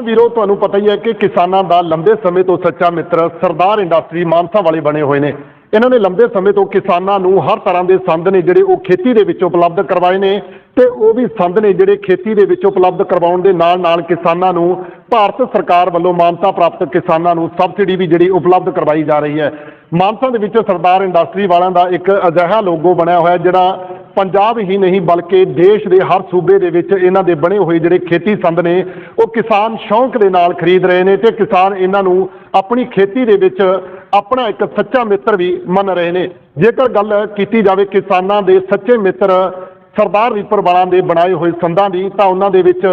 ਵੀਰੋ, ਤੁਹਾਨੂੰ ਪਤਾ ਹੀ ਹੈ ਕਿ ਕਿਸਾਨਾਂ ਦਾ ਲੰਬੇ ਸਮੇਂ ਤੋਂ ਸੱਚਾ ਮਿੱਤਰ ਸਰਦਾਰ ਇੰਡਸਟਰੀ ਮਾਨਸਾ ਵਾਲੇ ਬਣੇ ਹੋਏ ਨੇ। ਇਹਨਾਂ ਨੇ ਲੰਬੇ ਸਮੇਂ ਤੋਂ ਕਿਸਾਨਾਂ ਨੂੰ ਹਰ ਤਰ੍ਹਾਂ ਦੇ ਸੰਦ ਨੇ ਜਿਹੜੇ ਉਹ ਖੇਤੀ ਦੇ ਵਿੱਚ ਉਪਲਬਧ ਕਰਵਾਏ ਨੇ ਤੇ ਉਹ ਵੀ ਸੰਦ ਨੇ ਜਿਹੜੇ ਖੇਤੀ ਦੇ ਵਿੱਚ ਉਪਲਬਧ ਕਰਵਾਉਣ ਦੇ ਨਾਲ ਨਾਲ ਕਿਸਾਨਾਂ ਨੂੰ ਭਾਰਤ ਸਰਕਾਰ ਵੱਲੋਂ ਮਾਨਤਾ ਪ੍ਰਾਪਤ ਕਿਸਾਨਾਂ ਨੂੰ ਸਬਸਿਡੀ ਵੀ ਜਿਹੜੀ ਉਪਲਬਧ ਕਰਵਾਈ ਜਾ ਰਹੀ ਹੈ। ਮਾਨਸਾ ਦੇ ਵਿੱਚ ਸਰਦਾਰ ਇੰਡਸਟਰੀ ਵਾਲਿਆਂ ਦਾ ਇੱਕ ਅਜਿਹਾ ਲੋਗੋ ਬਣਿਆ ਹੋਇਆ ਜਿਹੜਾ ਪੰਜਾਬ ਹੀ ਨਹੀਂ, ਬਲਕਿ ਦੇਸ਼ ਦੇ ਹਰ ਸੂਬੇ ਦੇ ਵਿੱਚ ਇਹਨਾਂ ਦੇ ਬਣੇ ਹੋਏ ਜਿਹੜੇ ਖੇਤੀ ਸੰਦ ਨੇ, ਉਹ ਕਿਸਾਨ ਸ਼ੌਂਕ ਦੇ ਨਾਲ ਖਰੀਦ ਰਹੇ ਨੇ ਤੇ ਕਿਸਾਨ ਇਹਨਾਂ ਨੂੰ ਆਪਣੀ ਖੇਤੀ ਦੇ ਵਿੱਚ ਆਪਣਾ ਇੱਕ ਸੱਚਾ ਮਿੱਤਰ ਵੀ ਮੰਨ ਰਹੇ ਨੇ। ਜੇਕਰ ਗੱਲ ਕੀਤੀ ਜਾਵੇ ਕਿਸਾਨਾਂ ਦੇ ਸੱਚੇ ਮਿੱਤਰ ਸਰਦਾਰ ਰੀਪਰ ਵਾਲਾਂ ਦੇ ਬਣਾਏ ਹੋਏ ਸੰਦਾਂ ਦੀ, ਤਾਂ ਉਹਨਾਂ ਦੇ ਵਿੱਚ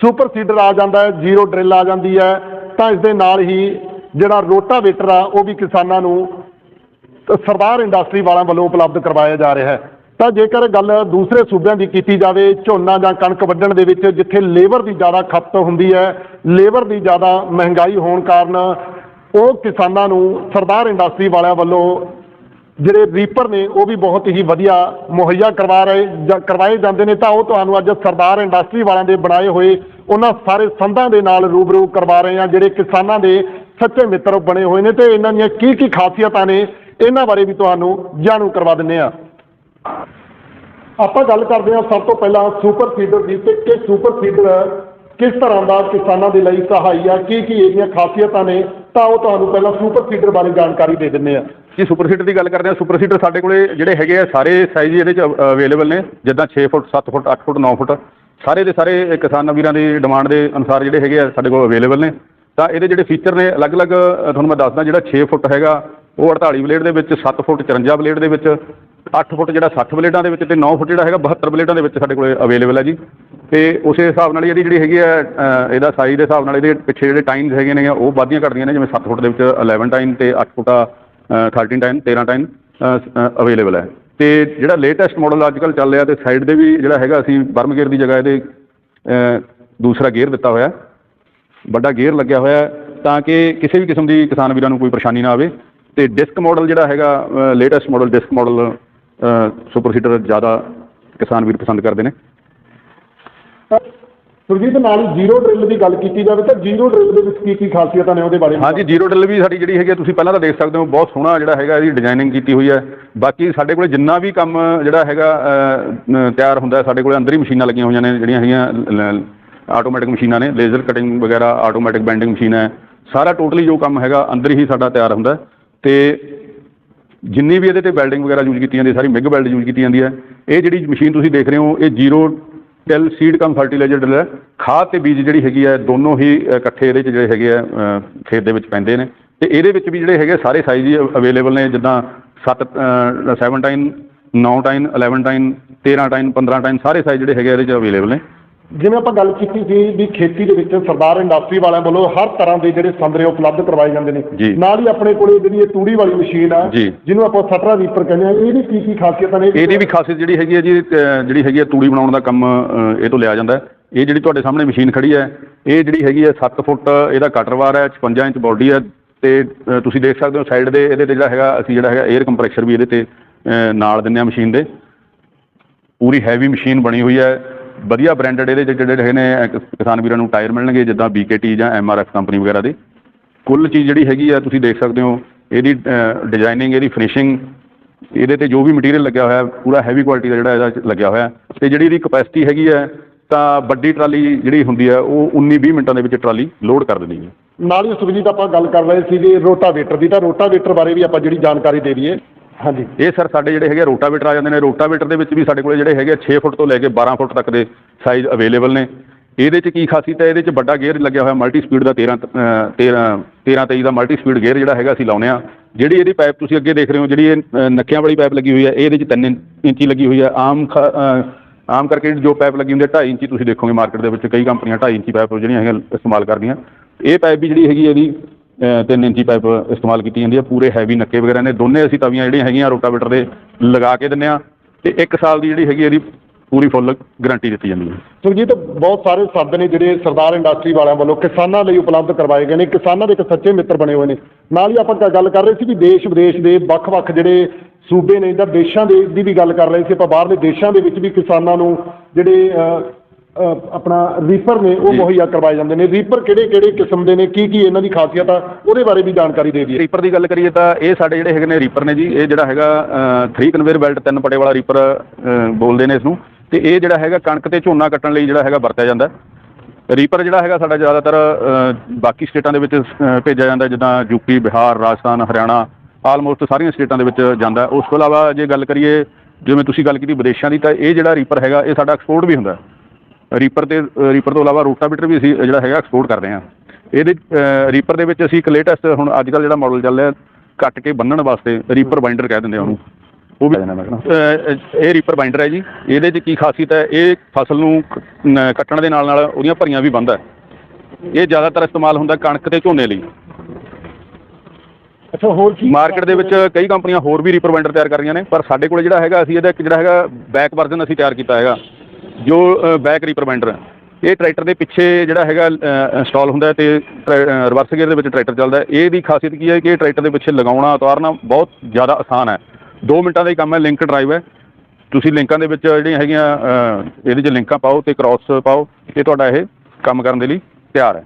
ਸੁਪਰ ਸੀਡਰ ਆ ਜਾਂਦਾ ਹੈ, ਜ਼ੀਰੋ ਡਰਿਲ ਆ ਜਾਂਦੀ ਹੈ, ਤਾਂ ਇਸ ਦੇ ਨਾਲ ਹੀ ਜਿਹੜਾ ਰੋਟਾਵੇਟਰ ਆ, ਉਹ ਵੀ ਕਿਸਾਨਾਂ ਨੂੰ ਸਰਦਾਰ ਇੰਡਸਟਰੀ ਵਾਲਿਆਂ ਵੱਲੋਂ ਉਪਲਬਧ ਕਰਵਾਇਆ ਜਾ ਰਿਹਾ ਹੈ। ਤਾਂ ਜੇਕਰ ਗੱਲ ਦੂਸਰੇ ਸੂਬਿਆਂ ਦੀ ਕੀਤੀ ਜਾਵੇ, ਝੋਨਾ ਜਾਂ ਕਣਕ ਵੱਢਣ ਦੇ ਵਿੱਚ, ਜਿੱਥੇ ਲੇਬਰ ਦੀ ਜ਼ਿਆਦਾ ਖਪਤ ਹੁੰਦੀ ਹੈ, ਲੇਬਰ ਦੀ ਜ਼ਿਆਦਾ ਮਹਿੰਗਾਈ ਹੋਣ ਕਾਰਨ, ਉਹ ਕਿਸਾਨਾਂ ਨੂੰ ਸਰਦਾਰ ਇੰਡਸਟਰੀ ਵਾਲਿਆਂ ਵੱਲੋਂ ਜਿਹੜੇ ਰੀਪਰ ਨੇ, ਉਹ ਵੀ ਬਹੁਤ ਹੀ ਵਧੀਆ ਮੁਹੱਈਆ ਕਰਵਾ ਰਹੇ, ਜਾਂ ਕਰਵਾਏ ਜਾਂਦੇ ਨੇ। ਤਾਂ ਉਹ ਤੁਹਾਨੂੰ ਅੱਜ ਸਰਦਾਰ ਇੰਡਸਟਰੀ ਵਾਲਿਆਂ ਦੇ ਬਣਾਏ ਹੋਏ, ਉਹਨਾਂ ਸਾਰੇ ਸੰਦਾਂ ਦੇ ਨਾਲ ਰੂਬਰੂ ਕਰਵਾ ਰਹੇ ਹਾਂ, ਜਿਹੜੇ ਕਿਸਾਨਾਂ ਦੇ ਸੱਚੇ ਮਿੱਤਰ ਬਣੇ ਹੋਏ ਨੇ। ਤੇ ਇਹਨਾਂ ਦੀਆਂ ਕੀ ਕੀ ਖਾਸੀਅਤਾਂ ਨੇ, ਇਹਨਾਂ ਬਾਰੇ ਵੀ ਤੁਹਾਨੂੰ ਜਾਣੂ ਕਰਵਾ ਦਿੰਨੇ ਆ ਆਪਾਂ ਗੱਲ ਕਰਦੇ ਹਾਂ ਸਭ ਤੋਂ ਪਹਿਲਾਂ ਸੁਪਰ ਸੀਡਰ ਦੀ ਤੇ ਕਿ ਸੁਪਰ ਸੀਡਰ ਕਿਸ ਤਰ੍ਹਾਂ ਦਾ ਕਿਸਾਨਾਂ ਦੇ ਲਈ ਸਹਾਈ ਆ, ਕੀ ਕੀ ਇਹਦੀਆਂ ਖਾਸੀਅਤਾਂ ਨੇ, ਤਾਂ ਉਹ ਤੁਹਾਨੂੰ ਪਹਿਲਾਂ ਸੁਪਰ ਸੀਡਰ ਬਾਰੇ ਜਾਣਕਾਰੀ ਦੇ ਦਿੰਦੇ ਆ ਜੀ, ਸੁਪਰ ਸੀਡਰ ਦੀ ਗੱਲ ਕਰਦੇ ਹਾਂ। ਸੁਪਰ ਸੀਡਰ ਸਾਡੇ ਕੋਲੇ ਜਿਹੜੇ ਹੈਗੇ ਆ, ਸਾਰੇ ਸਾਈਜ਼ ਇਹਦੇ ਚ ਅਵੇਲੇਬਲ ਨੇ। ਜਿੱਦਾਂ 6 ਫੁੱਟ 7 ਫੁੱਟ 8 ਫੁੱਟ 9 ਫੁੱਟ, ਸਾਰੇ ਦੇ ਸਾਰੇ ਕਿਸਾਨ ਵੀਰਾਂ ਦੀ ਡਿਮਾਂਡ ਦੇ ਅਨੁਸਾਰ ਜਿਹੜੇ ਹੈਗੇ ਆ, ਸਾਡੇ ਕੋਲ ਅਵੇਲੇਬਲ ਨੇ। ਤਾਂ ਇਹਦੇ ਜਿਹੜੇ ਫੀਚਰ ਨੇ, ਅਲੱਗ-ਅਲੱਗ, ਤੁਹਾਨੂੰ ਮੈਂ ਦੱਸਦਾ ਜਿਹੜਾ 6 ਫੁੱਟ ਹੈਗਾ, ਉਹ 48 ਬਲੇਡ ਦੇ ਵਿੱਚ 7 ਫੁੱਟ 54 ਬਲੇਡ ਦੇ ਵਿੱਚ 8 ਫੁੱਟ ਜਿਹੜਾ 60 ਬਲੇਡਾਂ ਦੇ ਵਿੱਚ ਤੇ 9 ਫੁੱਟ ਜਿਹੜਾ ਹੈਗਾ 72 ਬਲੇਡਾਂ ਦੇ ਵਿੱਚ ਸਾਡੇ ਕੋਲੇ ਅਵੇਲੇਬਲ ਹੈ ਜੀ। ਤੇ ਉਸੇ ਹਿਸਾਬ ਨਾਲ ਇਹਦੀ ਜਿਹੜੀ ਹੈਗੀ ਆ ਇਹਦਾ ਸਾਈਜ਼ ਦੇ ਹਿਸਾਬ ਨਾਲ ਇਹਦੇ ਪਿੱਛੇ ਜਿਹੜੇ ਟਾਈਨਸ ਹੈਗੇ ਨੇ ਉਹ ਵੱਧਦੀਆਂ ਘਟਦੀਆਂ ਨੇ ਜਿਵੇਂ 7 ਫੁੱਟ ਦੇ ਵਿੱਚ 11 ਟਾਈਨ ਤੇ 8 ਫੁੱਟ ਆ, ਅ, 13 ਟਾਈਨ 13 ਟਾਈਨ ਅਵੇਲੇਬਲ ਹੈ। ਤੇ ਜਿਹੜਾ ਲੇਟੈਸਟ ਮਾਡਲ ਅੱਜ ਕੱਲ੍ਹ ਚੱਲ ਰਿਹਾ ਤੇ ਸਾਈਡ ਦੇ ਵੀ ਜਿਹੜਾ ਹੈਗਾ ਅਸੀਂ ਬਰਮ ਗੇਅਰ ਦੀ ਜਗ੍ਹਾ ਇਹਦੇ ਦੂਸਰਾ ਗੇਅਰ ਦਿੱਤਾ ਹੋਇਆ ਵੱਡਾ ਗੇਅਰ ਲੱਗਿਆ ਹੋਇਆ ਤਾਂ ਕਿ ਕਿਸੇ ਵੀ ਕਿਸਮ ਦੀ ਕਿਸਾਨ ਵੀਰਾਂ ਨੂੰ ਕੋਈ ਪਰੇਸ਼ਾਨੀ ਨਾ ਆਵੇ। ਤੇ ਡਿਸਕ ਮਾਡਲ ਜਿਹੜਾ ਹੈਗਾ latest model disc model super seeder ਜ਼ਿਆਦਾ ਕਿਸਾਨ ਵੀਰ ਪਸੰਦ ਕਰਦੇ ਨੇ। ਸੁਰਜੀਤ ਨਾਲ ਜ਼ੀਰੋ ਡਰਿਲ ਦੀ ਗੱਲ ਕੀਤੀ ਜਾਵੇ ਤਾਂ ਜ਼ੀਰੋ ਡਰਿਲ ਦੇ ਵਿੱਚ ਕੀ ਕੀ ਖਾਸੀਅਤਾਂ ਨੇ ਉਹਦੇ ਬਾਰੇ? ਹਾਂਜੀ ਜ਼ੀਰੋ ਡਿਲ ਵੀ ਸਾਡੀ ਜਿਹੜੀ ਹੈਗੀ ਆ, ਤੁਸੀਂ ਪਹਿਲਾਂ ਤਾਂ ਦੇਖ ਸਕਦੇ ਹੋ ਬਹੁਤ ਸੋਹਣਾ ਜਿਹੜਾ ਹੈਗਾ ਇਹਦੀ ਡਿਜ਼ਾਈਨਿੰਗ ਕੀਤੀ ਹੋਈ ਹੈ। ਬਾਕੀ ਸਾਡੇ ਕੋਲੇ ਜਿੰਨਾ ਵੀ ਕੰਮ ਜਿਹੜਾ ਹੈਗਾ ਅ, ਨ- ਤਿਆਰ ਹੁੰਦਾ ਹੈ, ਸਾਡੇ ਕੋਲੇ ਅੰਦਰ ਹੀ ਮਸ਼ੀਨਾਂ ਲੱਗੀਆਂ ਹੋਈਆਂ ਨੇ ਜਿਹੜੀਆਂ ਹੈਗੀਆਂ ਆਟੋਮੈਟਿਕ ਮਸ਼ੀਨਾਂ ਨੇ ਲੇਜ਼ਰ ਕਟਿੰਗ ਵਗੈਰਾ ਆਟੋਮੈਟਿਕ ਬੈਂਡਿੰਗ ਮਸ਼ੀਨ ਹੈ। ਸਾਰਾ ਟੋਟਲੀ ਜੋ ਕੰਮ ਹੈਗਾ ਅੰਦਰ ਹੀ ਸਾਡਾ ਤਿਆਰ ਹੁੰਦਾ ਹੈ। ਤੇ ਜਿੰਨੀ ਵੀ ਇਹਦੇ ਤੇ ਵੈਲਡਿੰਗ ਵਗੈਰਾ ਯੂਜ਼ ਕੀਤੀ ਜਾਂਦੀ ਹੈ, ਸਾਰੀ ਮਿਗ ਵੈਲਡ ਯੂਜ਼ ਕੀਤੀ ਜਾਂਦੀ ਹੈ। ਇਹ ਜਿਹੜੀ ਮਸ਼ੀਨ ਤੁਸੀਂ ਦੇਖ ਰਹੇ ਹੋ, ਇਹ zero till seed cum fertiliser drill ਹੈ, ਖਾਦ ਤੇ ਬੀਜ ਜਿਹੜੀ ਹੈਗੀ ਹੈ, ਦੋਨੋਂ ਹੀ ਇਕੱਠੇ ਇਹਦੇ ਚ ਜਿਹੜੇ ਹੈਗੇ ਆ ਖੇਤ ਦੇ ਵਿੱਚ ਪੈਂਦੇ ਨੇ। ਤੇ ਇਹਦੇ ਵਿੱਚ ਵੀ ਜਿਹੜੇ ਹੈਗੇ ਸਾਰੇ ਸਾਈਜ਼ ਹੀ ਅਵੇਲੇਬਲ ਨੇ, ਜਿੱਦਾਂ 7 7 Tyne 9 Tyne 11 Tyne 13 Tyne 15 Tyne ਸਾਰੇ ਸਾਈਜ਼ ਜਿਹੜੇ ਹੈਗੇ ਆ, ਇਹਦੇ ਚ ਅਵੇਲੇਬਲ ਨੇ। ਜਿਵੇਂ ਆਪਾਂ ਗੱਲ ਕੀਤੀ ਸੀ ਵੀ ਖੇਤੀ ਦੇ ਵਿੱਚ ਸਰਦਾਰ ਇੰਡਸਟਰੀ ਵਾਲਿਆਂ ਵੱਲੋਂ ਹਰ ਤਰ੍ਹਾਂ ਦੇ ਜਿਹੜੇ ਸੰਦਰੇ ਉਪਲਬਧ ਕਰਵਾਏ ਜਾਂਦੇ ਨੇ। ਨਾਲ ਹੀ ਆਪਣੇ ਕੋਲੇ ਜਿਹੜੀ ਇਹ ਤੂੜੀ ਵਾਲੀ ਮਸ਼ੀਨ ਆ। ਜਿਹਨੂੰ ਆਪਾਂ ਸਟਰਾ ਰੀਪਰ ਕਹਿੰਦੇ ਆ ਇਹਦੀ ਕੀ ਕੀ ਖਾਸੀਅਤਾਂ ਨੇ? ਇਹਦੀ ਵੀ ਖਾਸੀਅਤ ਜਿਹੜੀ ਹੈਗੀ ਹੈ ਜੀ ਜਿਹੜੀ ਹੈਗੀ ਹੈ ਤੂੜੀ ਬਣਾਉਣ ਦਾ ਕੰਮ ਇਹ ਤੋਂ ਲਿਆ ਜਾਂਦਾ। ਇਹ ਜਿਹੜੀ ਤੁਹਾਡੇ ਸਾਹਮਣੇ ਮਸ਼ੀਨ ਖੜੀ ਹੈ ਇਹ ਜਿਹੜੀ ਹੈਗੀ ਹੈ 7 ਫੁੱਟ ਇਹਦਾ ਕਟਰ ਵਾਰ ਹੈ 56 ਇੰਚ ਬਾਡੀ ਹੈ ਤੇ ਤੁਸੀਂ ਦੇਖ ਸਕਦੇ ਹੋ ਸਾਈਡ ਦੇ ਇਹਦੇ ਤੇ ਜਿਹੜਾ ਹੈਗਾ ਅਸੀਂ ਜਿਹੜਾ ਹੈਗਾ 에ਅਰ ਕੰਪਰੈਸ਼ਰ ਵੀ ਇਹਦੇ ਤੇ ਨਾਲ ਦਿੰਦੇ ਆ ਮਸ਼ੀਨ ਦੇ। ਪੂਰੀ ਹੈਵੀ ਮਸ਼ੀਨ ਬਣੀ ਹੋਈ ਹੈ। ਵਧੀਆ ਬ੍ਰਾਂਡਡ ਇਹਦੇ 'ਚ ਜਿਹੜੇ ਹੈਗੇ ਨੇ ਕਿਸਾਨ ਵੀਰਾਂ ਨੂੰ ਟਾਇਰ ਮਿਲਣਗੇ, ਜਿੱਦਾਂ BKT ਜਾਂ MRF ਕੰਪਨੀ ਵਗੈਰਾ ਦੇ। ਕੁੱਲ ਚੀਜ਼ ਜਿਹੜੀ ਹੈਗੀ ਆ, ਤੁਸੀਂ ਦੇਖ ਸਕਦੇ ਹੋ, ਇਹਦੀ ਡਿਜ਼ਾਈਨਿੰਗ ਇਹਦੀ ਫਿਨਿਸ਼ਿੰਗ ਇਹਦੇ ਤੇ ਜੋ ਵੀ ਮਟੀਰੀਅਲ ਲੱਗਿਆ ਹੋਇਆ, ਪੂਰਾ ਹੈਵੀ ਕੁਆਲਿਟੀ ਦਾ ਜਿਹੜਾ ਇਹਦਾ ਲੱਗਿਆ ਹੋਇਆ। ਹੈ। ਤੇ ਜਿਹੜੀ ਇਹਦੀ ਕਪੈਸਿਟੀ ਹੈਗੀ ਹੈ ਤਾਂ ਵੱਡੀ ਟਰਾਲੀ ਜਿਹੜੀ ਹੁੰਦੀ ਹੈ ਉਹ 19-20 ਮਿੰਟਾਂ ਦੇ ਵਿੱਚ ਟਰਾਲੀ ਲੋਡ ਕਰ ਦਿੰਦੀ ਹੈ ਨਾਲ ਹੀ ਸੁਖਜੀਤ ਆਪਾਂ ਗੱਲ ਕਰ ਰਹੇ ਸੀਗੇ ਰੋਟਾਵੇਟਰ ਦੀ। ਤਾਂ ਰੋਟਾਵੇਟਰ ਬਾਰੇ ਵੀ ਆਪਾਂ ਜਿਹੜੀ ਜਾਣਕਾਰੀ ਦੇ ਦਈਏ ਹਾਂਜੀ। ਇਹ ਸਰ ਸਾਡੇ ਜਿਹੜੇ ਹੈਗੇ ਰੋਟਾਵੇਟਰ ਆ ਜਾਂਦੇ ਨੇ। ਰੋਟਾਵੇਟਰ ਦੇ ਵਿੱਚ ਵੀ ਸਾਡੇ ਕੋਲੇ ਜਿਹੜੇ ਹੈਗੇ 6 ਫੁੱਟ ਤੋਂ ਲੈ ਕੇ 12 ਫੁੱਟ ਤੱਕ ਦੇ ਸਾਈਜ਼ ਅਵੇਲੇਬਲ ਨੇ। ਇਹਦੇ 'ਚ ਕੀ ਖਾਸੀਅਤ ਹੈ? ਇਹਦੇ 'ਚ ਵੱਡਾ ਗੇਅਰ ਲੱਗਿਆ ਹੋਇਆ ਮਲਟੀ ਸਪੀਡ ਦਾ 13 ਅ, 13 13 23 ਦਾ ਮਲਟੀ ਸਪੀਡ ਗੇਅਰ ਜਿਹੜਾ ਹੈਗਾ ਅਸੀਂ ਲਾਉਨੇ ਆ ਜਿਹੜੀ ਇਹਦੀ ਪਾਈਪ ਤੁਸੀਂ ਅੱਗੇ ਦੇਖ ਰਹੇ ਹੋ ਜਿਹੜੀ ਇਹ ਨੱਕਿਆਂ ਵਾਲੀ ਪਾਈਪ ਲੱਗੀ ਹੋਈ ਹੈ ਇਹਦੇ 'ਚ 3 ਇੰਚੀ ਲੱਗੀ ਹੋਈ ਹੈ। ਆਮ ਖ- ਆਮ ਕਰਕੇ ਜੋ ਪਾਈਪ ਲੱਗੀ ਹੁੰਦੀ ਹੈ 2.5 ਇੰਚੀ ਤੁਸੀਂ ਦੇਖੋਗੇ ਮਾਰਕੀਟ ਦੇ ਵਿੱਚ ਕਈ ਕੰਪਨੀਆਂ 2.5 ਇੰਚੀ ਪਾਈਪ ਜਿਹੜੀਆਂ ਹੈਗੀਆਂ ਇਸਤੇਮਾਲ ਕਰਦੀਆਂ। ਇਹ ਪਾਈਪ ਵੀ ਜਿਹੜੀ ਹੈਗੀ ਇਹਦੀ 3 ਇੰਚੀ ਪਾਈਪ ਇਸਤੇਮਾਲ ਕੀਤੀ ਜਾਂਦੀ ਹੈ ਪੂਰੇ ਹੈਵੀ ਨੱਕੇ ਵਗੈਰਾ ਨੇ। ਦੋਨੇ ਅਸੀਂ ਤਵੀਆਂ ਜਿਹੜੀਆਂ ਹੈਗੀਆਂ ਰੋਟਾਵੇਟਰ ਦੇ ਲਗਾ ਕੇ ਦਿੰਨੇ ਆ ਤੇ 1 ਸਾਲ ਦੀ ਜਿਹੜੀ ਹੈਗੀ ਇਹਦੀ ਪੂਰੀ ਫੁੱਲ ਗਾਰੰਟੀ ਦਿੱਤੀ ਜਾਂਦੀ ਹੈ ਸੁਖਜੀਤ ਬਹੁਤ ਸਾਰੇ ਸ਼ਬਦ ਨੇ ਜਿਹੜੇ ਸਰਦਾਰ ਇੰਡਸਟਰੀ ਵਾਲਿਆਂ ਵੱਲੋਂ ਕਿਸਾਨਾਂ ਲਈ ਉਪਲਬਧ ਕਰਵਾਏ ਗਏ ਨੇ। ਕਿਸਾਨਾਂ ਦੇ ਇੱਕ ਸੱਚੇ ਮਿੱਤਰ ਬਣੇ ਹੋਏ ਨੇ। ਨਾਲ ਹੀ ਆਪਾਂ ਗੱਲ ਕਰ ਰਹੇ ਸੀ ਵੀ ਦੇਸ਼ ਵਿਦੇਸ਼ ਦੇ ਵੱਖ-ਵੱਖ ਜਿਹੜੇ ਸੂਬੇ ਨੇ ਜਾਂ ਦੇਸ਼ਾਂ ਦੇ ਦੀ ਵੀ ਗੱਲ ਕਰ ਰਹੇ ਸੀ। ਆਪਾਂ ਬਾਹਰਲੇ ਦੇਸ਼ਾਂ ਦੇ ਵਿੱਚ ਵੀ ਕਿਸਾਨਾਂ ਨੂੰ ਜਿਹੜੇ ਆਪਣਾ ਰੀਪਰ ਨੇ ਉਹ। ਮੁਹੱਈਆ ਕਰਵਾਏ ਜਾਂਦੇ ਨੇ ਰੀਪਰ ਕਿਹੜੇ ਕਿਹੜੇ ਕਿਸਮ ਦੇ ਨੇ ਕੀ ਕੀ ਇਹਨਾਂ ਦੀ ਖਾਸੀਅਤ ਆ ਉਹਦੇ ਬਾਰੇ ਵੀ ਜਾਣਕਾਰੀ ਦੇ ਦਈਏ ਰੀਪਰ ਦੀ ਗੱਲ ਕਰੀਏ ਤਾਂ ਇਹ ਸਾਡੇ ਜਿਹੜੇ ਹੈਗੇ ਨੇ ਰੀਪਰ ਨੇ ਜੀ ਇਹ ਜਿਹੜਾ ਹੈਗਾ 3 ਕਨਵੇਅਰ ਬੈਲਟ ਤਿੰਨ ਪਟੇ ਵਾਲਾ ਰੀਪਰ ਬੋਲਦੇ ਨੇ ਇਸ ਨੂੰ ਤੇ ਇਹ ਜਿਹੜਾ ਹੈਗਾ ਕਣਕ ਤੇ ਝੋਨਾ ਕੱਟਣ ਲਈ ਜਿਹੜਾ ਹੈਗਾ ਵਰਤਿਆ ਜਾਂਦਾ। ਰੀਪਰ ਜਿਹੜਾ ਹੈਗਾ ਸਾਡਾ ਜ਼ਿਆਦਾਤਰ ਬਾਕੀ ਸਟੇਟਾਂ ਦੇ ਵਿੱਚ ਭੇਜਿਆ ਜਾਂਦਾ ਜਿੱਦਾਂ ਯੂਪੀ ਬਿਹਾਰ ਰਾਜਸਥਾਨ ਹਰਿਆਣਾ ਆਲਮੋਸਟ ਸਾਰੀਆਂ ਸਟੇਟਾਂ ਦੇ ਵਿੱਚ ਜਾਂਦਾ। ਉਸ ਤੋਂ ਇਲਾਵਾ ਜੇ ਗੱਲ ਕਰੀਏ ਜਿਵੇਂ ਤੁਸੀਂ ਗੱਲ ਕੀਤੀ ਵਿਦੇਸ਼ਾਂ ਦੀ ਤਾਂ ਇਹ ਜਿਹੜਾ ਰੀਪਰ ਹੈਗਾ ਇਹ ਸਾਡਾ ਐਕਸਪੋਰਟ ਵੀ ਹੁੰਦਾ। ਰੀਪਰ ਤੇ ਰੀਪਰ ਤੋਂ ਇਲਾਵਾ ਰੋਟਾਵੀਟਰ ਵੀ ਅਸੀਂ ਜਿਹੜਾ ਹੈਗਾ ਐਕਸਪੋਰਟ ਕਰਦੇ ਹਾਂ। ਇਹਦੇ ਰੀਪਰ ਦੇ ਵਿੱਚ ਅਸੀਂ ਇੱਕ ਲੇਟੈਸਟ ਹੁਣ ਅੱਜ ਕੱਲ੍ਹ ਜਿਹੜਾ ਮਾਡਲ ਚੱਲ ਰਿਹਾ ਕੱਟ ਕੇ ਬੰਨਣ ਵਾਸਤੇ ਰੀਪਰ ਬਾਈਂਡਰ ਕਹਿ ਦਿੰਦੇ ਆ ਉਹਨੂੰ। ਉਹ ਵੀ ਇਹ ਰੀਪਰ ਬਾਈਂਡਰ ਹੈ ਜੀ। ਇਹਦੇ 'ਚ ਕੀ ਖਾਸੀਅਤ ਹੈ ਇਹ ਫਸਲ ਨੂੰ ਕੱਟਣ ਦੇ ਨਾਲ ਨਾਲ ਉਹਦੀਆਂ ਭਰੀਆਂ ਵੀ ਹੈ। ਇਹ ਜ਼ਿਆਦਾਤਰ ਇਸਤੇਮਾਲ ਹੁੰਦਾ ਕਣਕ ਤੇ ਝੋਨੇ ਲਈ। ਅੱਛਾ ਹੋਰ ਕੀ ਮਾਰਕੀਟ ਦੇ ਵਿੱਚ ਕਈ ਕੰਪਨੀਆਂ ਹੋਰ ਵੀ ਰੀਪਰ ਬਾਈਂਡਰ ਤਿਆਰ ਕਰ ਰਹੀਆਂ ਨੇ ਪਰ ਸਾਡੇ ਕੋਲ ਜਿਹੜਾ ਹੈਗਾ ਅਸੀਂ ਇਹਦਾ ਇੱਕ ਜਿਹੜਾ ਹੈਗਾ ਬੈਕ ਵਰਜ਼ਨ ਅਸੀਂ ਤਿਆਰ ਕੀਤਾ ਹੈਗਾ। ਜੋ ਬੈਕ ਰੀਪਰ ਇਹ ਟਰੈਕਟਰ ਦੇ ਪਿੱਛੇ ਜਿਹੜਾ ਹੈਗਾ ਇੰਸਟਾਲ ਹੁੰਦਾ ਹੈ ਤੇ ਰਿਵਰਸ ਗੇਅਰ ਦੇ ਵਿੱਚ ਟਰੈਕਟਰ ਚੱਲਦਾ ਹੈ। ਇਹਦੀ ਖਾਸੀਅਤ ਕੀ ਹੈ ਕਿ ਇਹ ਟਰੈਕਟਰ ਦੇ ਪਿੱਛੇ ਲਗਾਉਣਾ, ਉਤਾਰਨਾ ਬਹੁਤ ਜ਼ਿਆਦਾ ਆਸਾਨ ਹੈ। 2 ਮਿੰਟਾਂ ਦਾ ਹੀ ਕੰਮ ਹੈ ਲਿੰਕ ਡਰਾਈਵ ਹੈ। ਤੁਸੀਂ ਲਿੰਕਾਂ ਦੇ ਵਿੱਚ ਜਿਹੜੀਆਂ ਹੈਗੀਆਂ ਇਹਦੇ 'ਚ ਲਿੰਕਾਂ ਪਾਓ ਤੇ ਕ੍ਰਾਸ ਪਾਓ ਤੇ ਤੁਹਾਡਾ ਇਹ ਕੰਮ ਕਰਨ ਦੇ ਲਈ ਤਿਆਰ ਹੈ।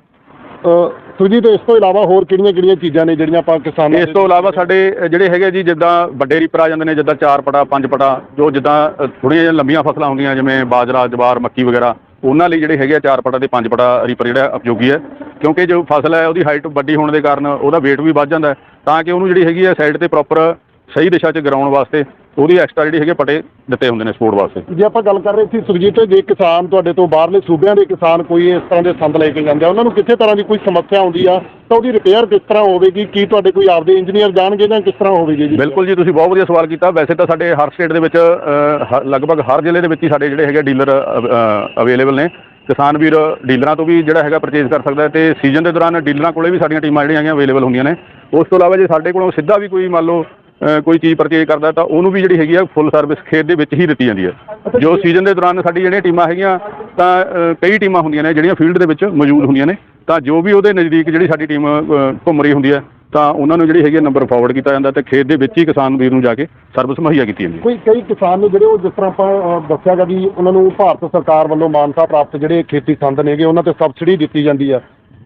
ਅ, ਸੁਰਜੀਤ ਇਸ ਤੋਂ ਇਲਾਵਾ ਹੋਰ ਕਿਹੜੀਆਂ ਕਿਹੜੀਆਂ ਚੀਜ਼ਾਂ ਨੇ ਜਿਹੜੀਆਂ ਆਪਾਂ ਕਿਸਾਨਾਂ ਇਸ ਤੋਂ ਇਲਾਵਾ ਸਾਡੇ ਜਿਹੜੇ ਹੈਗੇ ਜੀ ਜਿੱਦਾਂ ਵੱਡੇ ਰੀਪਰ ਆ ਜਾਂਦੇ ਨੇ ਜਿੱਦਾਂ ਚਾਰ ਪਟਾ ਪੰਜ ਪਟਾ ਜੋ ਜਿੱਦਾਂ ਅ, ਥੋੜ੍ਹੀਆਂ ਜਿਹੀਆਂ ਲੰਬੀਆਂ ਫਸਲਾਂ ਹੁੰਦੀਆਂ ਜਿਵੇਂ ਬਾਜਰਾ ਜਵਾਰ ਮੱਕੀ ਵਗੈਰਾ ਉਹਨਾਂ ਲਈ ਜਿਹੜੇ ਹੈਗੇ ਆ ਚਾਰ ਪਟਾ ਤੇ ਪੰਜ ਪਟਾ ਰੀਪਰ ਜਿਹੜਾ ਉਪਯੋਗੀ ਹੈ। ਕਿਉਂਕਿ ਜੋ ਫਸਲ ਹੈ ਉਹਦੀ ਹਾਈਟ ਵੱਡੀ ਹੋਣ ਦੇ ਕਾਰਨ ਉਹਦਾ weight ਵੀ ਵੱਧ ਜਾਂਦਾ ਤਾਂ ਕਿ ਉਹਨੂੰ ਜਿਹੜੀ ਹੈਗੀ ਹੈ ਸਾਈਡ ਤੇ ਪ੍ਰੋਪਰ ਸਹੀ ਦਿਸ਼ਾ 'ਚ ਗਰਾਉਣ ਵਾਸਤੇ ਉਹਦੀ ਐਕਸਟਰਾ ਜਿਹੜੀ ਹੈਗੀ ਪਟੇ ਦਿੱਤੇ ਹੁੰਦੇ ਨੇ ਸਪੋਰਟ ਵਾਸਤੇ। ਜੇ ਆਪਾਂ ਗੱਲ ਕਰ ਰਹੇ ਸੀ ਸੁਰਜੀਤ ਜੇ ਕਿਸਾਨ ਤੁਹਾਡੇ ਤੋਂ ਬਾਹਰਲੇ ਸੂਬਿਆਂ ਦੇ ਕਿਸਾਨ ਕੋਈ ਇਸ ਤਰ੍ਹਾਂ ਦੇ ਸੰਦ ਲੈ ਕੇ ਜਾਂਦੇ ਆ ਉਹਨਾਂ ਨੂੰ ਕਿਸੇ ਤਰ੍ਹਾਂ ਦੀ ਕੋਈ ਸਮੱਸਿਆ ਆਉਂਦੀ ਆ ਤਾਂ ਉਹਦੀ ਰਿਪੇਅਰ ਕਿਸ ਤਰ੍ਹਾਂ ਹੋਵੇਗੀ ਕੀ ਤੁਹਾਡੇ ਕੋਈ ਆਪਦੇ ਇੰਜੀਨੀਅਰ ਜਾਣਗੇ ਜਾਂ ਕਿਸ ਤਰ੍ਹਾਂ ਹੋਵੇਗੀ ਜੀ? ਬਿਲਕੁਲ ਜੀ ਤੁਸੀਂ ਬਹੁਤ ਵਧੀਆ ਸਵਾਲ ਕੀਤਾ। ਵੈਸੇ ਤਾਂ ਸਾਡੇ ਹਰ ਸਟੇਟ ਦੇ ਵਿੱਚ ਲਗਭਗ ਹਰ ਜ਼ਿਲ੍ਹੇ ਦੇ ਵਿੱਚ ਹੀ ਸਾਡੇ ਜਿਹੜੇ ਹੈਗੇ ਡੀਲਰ ਅਵੇਲੇਬਲ ਨੇ। ਕਿਸਾਨ ਵੀਰ ਡੀਲਰਾਂ ਤੋਂ ਵੀ ਜਿਹੜਾ ਹੈਗਾ ਪਰਚੇਜ਼ ਕਰ ਸਕਦਾ ਤੇ ਸੀਜ਼ਨ ਦੇ ਦੌਰਾਨ ਡੀਲਰਾਂ ਕੋਲੇ ਵੀ ਸਾਡੀਆਂ ਟੀਮਾਂ ਜਿਹੜੀਆਂ ਹੈਗੀਆਂ ਅਵੇਲੇਬਲ ਹੁੰਦੀਆਂ ਨੇ। ਉਸ ਤੋਂ ਇਲਾਵਾ ਜੇ ਸਾਡੇ ਕੋਲੋਂ ਸਿੱਧਾ ਵੀ ਕੋਈ ਮੰਨ ਲਓ ਕੋਈ ਚੀਜ਼ ਪਰਚੇਜ਼ ਕਰਦਾ ਤਾਂ ਉਹਨੂੰ ਵੀ ਜਿਹੜੀ ਹੈਗੀ ਆ ਫੁੱਲ ਸਰਵਿਸ ਖੇਤ ਦੇ ਵਿੱਚ ਹੀ ਦਿੱਤੀ ਜਾਂਦੀ ਹੈ। ਜੋ ਸੀਜ਼ਨ ਦੇ ਦੌਰਾਨ ਸਾਡੀ ਜਿਹੜੀਆਂ ਟੀਮਾਂ ਹੈਗੀਆਂ ਤਾਂ ਕਈ ਟੀਮਾਂ ਹੁੰਦੀਆਂ ਨੇ ਜਿਹੜੀਆਂ ਫੀਲਡ ਦੇ ਵਿੱਚ ਮੌਜੂਦ ਹੁੰਦੀਆਂ ਨੇ। ਤਾਂ ਜੋ ਵੀ ਉਹਦੇ ਨਜ਼ਦੀਕ ਜਿਹੜੀ ਸਾਡੀ ਟੀਮ ਘੁੰਮ ਰਹੀ ਹੁੰਦੀ ਹੈ ਤਾਂ ਉਹਨਾਂ ਨੂੰ ਜਿਹੜੀ ਹੈਗੀ ਨੰਬਰ ਫਾਰਵਰਡ ਕੀਤਾ ਜਾਂਦਾ ਤੇ ਖੇਤ ਦੇ ਵਿੱਚ ਹੀ ਕਿਸਾਨ ਵੀਰ ਨੂੰ ਜਾ ਕੇ ਸਰਵਿਸ ਮੁਹੱਈਆ ਕੀਤੀ ਜਾਂਦੀ ਹੈ। ਕੋਈ ਕਈ ਕਿਸਾਨ ਨੇ ਜਿਹੜੇ ਉਹ ਜਿਸ ਤਰ੍ਹਾਂ ਆਪਾਂ ਅ, ਦੱਸਿਆਗਾ ਵੀ ਉਹਨਾਂ ਨੂੰ ਭਾਰਤ ਸਰਕਾਰ ਵੱਲੋਂ ਮਾਨਤਾ ਪ੍ਰਾਪਤ ਜਿਹੜੇ ਖੇਤੀ ਸੰਦ ਨੇਗੇ ਉਹਨਾਂ ਤੇ ਸਬਸਿਡੀ ਦਿੱਤੀ ਜਾਂਦੀ ਆ।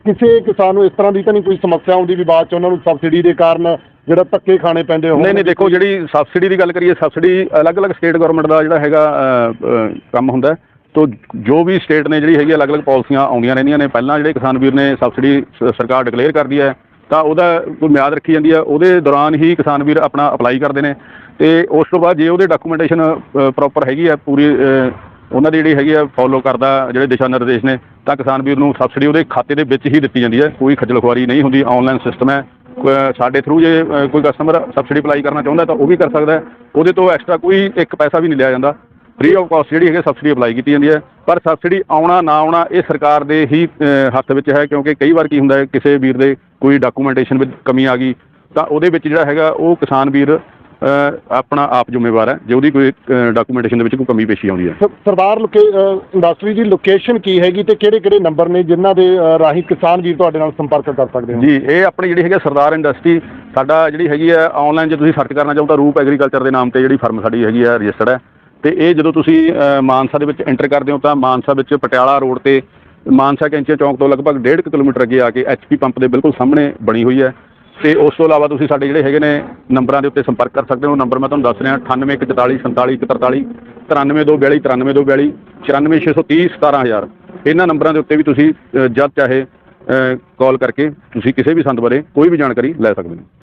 ਕਿਸੇ ਕਿਸਾਨ ਨੂੰ ਇਸ ਤਰ੍ਹਾਂ ਦੀ ਤਾਂ ਨਹੀਂ ਕੋਈ ਸਮੱਸਿਆ ਆਉਂਦੀ ਵੀ ਬਾਅਦ ਚ ਉਹਨਾਂ ਨੂੰ ਸਬਸਿਡੀ ਦੇ ਕਾਰਨ ਜਿਹੜਾ ਧੱਕੇ ਖਾਣੇ ਪੈਂਦੇ ਹੋਣ? ਨਹੀਂ ਨਹੀਂ, ਦੇਖੋ ਜਿਹੜੀ ਸਬਸਿਡੀ ਦੀ ਗੱਲ ਕਰੀਏ, ਸਬਸਿਡੀ ਅਲੱਗ-ਅਲੱਗ ਸਟੇਟ ਗਵਰਨਮੈਂਟ ਦਾ ਜਿਹੜਾ ਹੈਗਾ ਕੰਮ ਹੁੰਦਾ ਤੋ ਜੋ ਵੀ ਸਟੇਟ ਨੇ ਜਿਹੜੀ ਹੈਗੀ ਅਲੱਗ-ਅਲੱਗ ਪਾਲਿਸੀਆਂ ਆਉਂਦੀਆਂ ਰਹਿੰਦੀਆਂ ਨੇ। ਪਹਿਲਾਂ ਜਿਹੜੇ ਕਿਸਾਨ ਵੀਰ ਨੇ ਸਬਸਿਡੀ ਸਰਕਾਰ ਡਿਕਲੇਅਰ ਕਰਦੀ ਹੈ, ਤਾਂ ਉਹਦਾ ਕੋਈ ਮਿਆਦ ਰੱਖੀ ਜਾਂਦੀ ਹੈ। ਉਹਦੇ ਦੌਰਾਨ ਹੀ ਕਿਸਾਨ ਵੀਰ ਆਪਣਾ ਅਪਲਾਈ ਕਰਦੇ ਨੇ। ਤੇ ਉਸ ਤੋਂ ਬਾਅਦ ਜੇ ਉਹਦੇ ਡਾਕੂਮੈਂਟੇਸ਼ਨ ਪ੍ਰੋਪਰ ਹੈਗੀ ਹੈ, ਪੂਰੀ ਉਹਨਾਂ ਦੀ ਜਿਹੜੀ ਹੈਗੀ ਆ ਫੋਲੋ ਕਰਦਾ ਜਿਹੜੇ ਦਿਸ਼ਾ ਨਿਰਦੇਸ਼ ਨੇ, ਤਾਂ ਕਿਸਾਨ ਵੀਰ ਨੂੰ ਸਬਸਿਡੀ ਉਹਦੇ ਖਾਤੇ ਦੇ ਵਿੱਚ ਹੀ ਦਿੱਤੀ ਜਾਂਦੀ ਹੈ। ਕੋਈ ਖੱਜਲ ਖੁਆਰੀ ਨਹੀਂ ਹੁੰਦੀ ਆਨਲਾਈਨ ਸਿਸਟਮ ਹੈ। ਕੋ- ਸਾਡੇ ਥਰੂ ਜੇ ਕੋਈ ਕਸਟਮਰ ਸਬਸਿਡੀ ਅਪਲਾਈ ਕਰਨਾ ਚਾਹੁੰਦਾ ਤਾਂ ਉਹ ਵੀ ਕਰ ਸਕਦਾ ਉਹਦੇ ਤੋਂ ਐਕਸਟਰਾ ਕੋਈ ਇੱਕ ਪੈਸਾ ਵੀ ਨਹੀਂ ਲਿਆ ਜਾਂਦਾ। ਫ੍ਰੀ ਆਫ ਕਾਸਟ ਜਿਹੜੀ ਹੈਗੀ ਸਬਸਿਡੀ ਅਪਲਾਈ ਕੀਤੀ ਜਾਂਦੀ ਹੈ। ਪਰ ਸਬਸਿਡੀ ਆਉਣਾ, ਨਾ ਆਉਣਾ ਇਹ ਸਰਕਾਰ ਦੇ ਹੀ ਹੱਥ ਵਿੱਚ ਹੈ, ਕਿਉਂਕਿ ਕਈ ਵਾਰ ਕੀ ਹੁੰਦਾ ਹੈ, ਕਿਸੇ ਵੀਰ ਦੇ ਕੋਈ ਡਾਕੂਮੈਂਟੇਸ਼ਨ ਵਿੱਚ ਕਮੀ ਆ ਗਈ, ਤਾਂ ਉਹਦੇ ਵਿੱਚ ਜਿਹੜਾ ਹੈਗਾ ਉਹ ਕਿਸਾਨ ਵੀਰ ਆਪਣਾ ਆਪ ਜ਼ਿੰਮੇਵਾਰ ਹੈ ਜੇ ਉਹਦੀ ਕੋਈ ਡਾਕੂਮੈਂਟੇਸ਼ਨ ਦੇ ਵਿੱਚ ਕੋਈ ਕਮੀ ਪੇਸ਼ੀ ਆਉਂਦੀ ਹੈ। ਸਰਦਾਰ ਲੋਕੇ ਇੰਡਸਟਰੀ ਦੀ ਲੋਕੇਸ਼ਨ ਕੀ ਹੈਗੀ ਤੇ ਕਿਹੜੇ ਕਿਹੜੇ ਨੰਬਰ ਨੇ ਜਿਨ੍ਹਾਂ ਦੇ ਰਾਹੀਂ ਕਿਸਾਨ ਵੀਰ ਤੁਹਾਡੇ ਨਾਲ ਸੰਪਰਕ ਕਰ ਸਕਦੇ ਹੋ ਜੀ ਇਹ ਆਪਣੀ ਜਿਹੜੀ ਹੈਗੀ ਸਰਦਾਰ ਇੰਡਸਟਰੀ ਸਾਡਾ ਜਿਹੜੀ ਹੈਗੀ ਆ ਆਨਲਾਈਨ ਜੇ ਤੁਸੀਂ ਸਰਚ ਕਰਨਾ ਚਾਹੋ ਤਾਂ ਰੂਪ ਐਗਰੀਕਲਚਰ ਦੇ ਨਾਮ ਤੇ ਜਿਹੜੀ ਫਰਮ ਸਾਡੀ ਹੈਗੀ ਆ ਰਜਿਸਟਰਡ ਹੈ। ਤੇ ਇਹ ਜਦੋਂ ਤੁਸੀਂ ਮਾਨਸਾ ਦੇ ਵਿੱਚ ਐਂਟਰ ਕਰਦੇ ਹੋ ਤਾਂ ਮਾਨਸਾ ਵਿੱਚ ਪਟਿਆਲਾ ਰੋਡ ਤੇ ਮਾਨਸਾ ਕੈਂਚੀਆਂ ਚੌਂਕ ਤੋਂ ਲਗਭਗ 1.5 ਕਿਲੋਮੀਟਰ ਅੱਗੇ ਆ ਕੇ ਐਚਪੀ ਪੰਪ ਦੇ ਬਿਲਕੁਲ ਸਾਹਮਣੇ ਬਣੀ ਹੋਈ ਹੈ। ਤੇ ਉਸ ਤੋਂ ਇਲਾਵਾ ਤੁਸੀਂ ਸਾਡੇ ਜਿਹੜੇ ਹੈਗੇ ਨੇ ਨੰਬਰਾਂ ਦੇ ਉੱਤੇ ਸੰਪਰਕ ਕਰ ਸਕਦੇ ਹੋ। ਨੰਬਰ ਮੈਂ ਤੁਹਾਨੂੰ ਦੱਸ ਰਿਹਾ 9844 47 43 93242 93242 94630 17000 ਇਹਨਾਂ ਨੰਬਰਾਂ ਦੇ ਉੱਤੇ ਵੀ ਤੁਸੀਂ ਅ, ਜਦ ਚਾਹੇ ਕਾਲ ਕਰਕੇ ਤੁਸੀਂ ਕਿਸੇ ਵੀ ਸੰਦ ਬਾਰੇ ਕੋਈ ਵੀ ਜਾਣਕਾਰੀ ਲੈ ਸਕਦੇ ਹੋ।